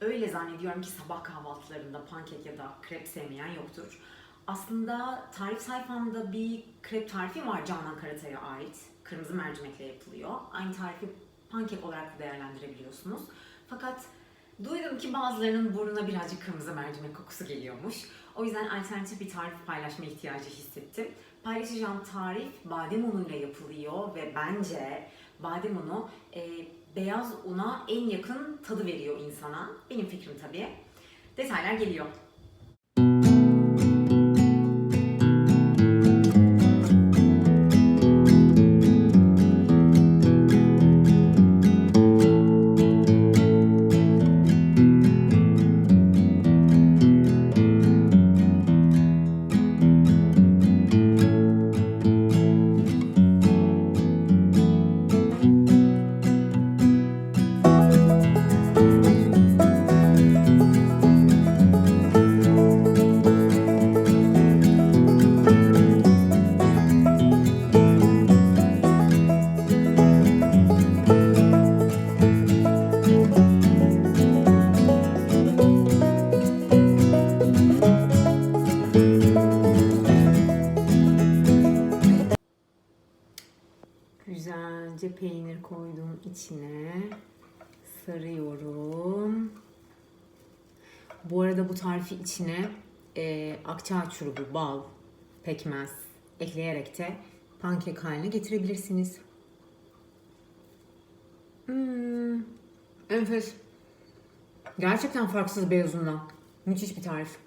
öyle zannediyorum ki sabah kahvaltılarında pankek ya da krep sevmeyen yoktur. Aslında tarif sayfamda bir krep tarifi var Canan Karatay'a ait. Kırmızı mercimekle yapılıyor. Aynı tarifi pankek olarak da değerlendirebiliyorsunuz. Fakat duydum ki bazılarının burnuna birazcık kırmızı mercimek kokusu geliyormuş. O yüzden alternatif bir tarif paylaşma ihtiyacı hissettim. Paylaşacağım tarif badem unuyla yapılıyor ve bence badem unu e, beyaz una en yakın tadı veriyor insana. Benim fikrim tabii. Detaylar geliyor. Güzelce peynir koydum içine. Sarıyorum. Bu arada bu tarifi içine e, akçaağaç şurubu, bal, pekmez ekleyerek de pankek haline getirebilirsiniz. Hmm, enfes. Gerçekten farksız beyazından. Müthiş bir tarif.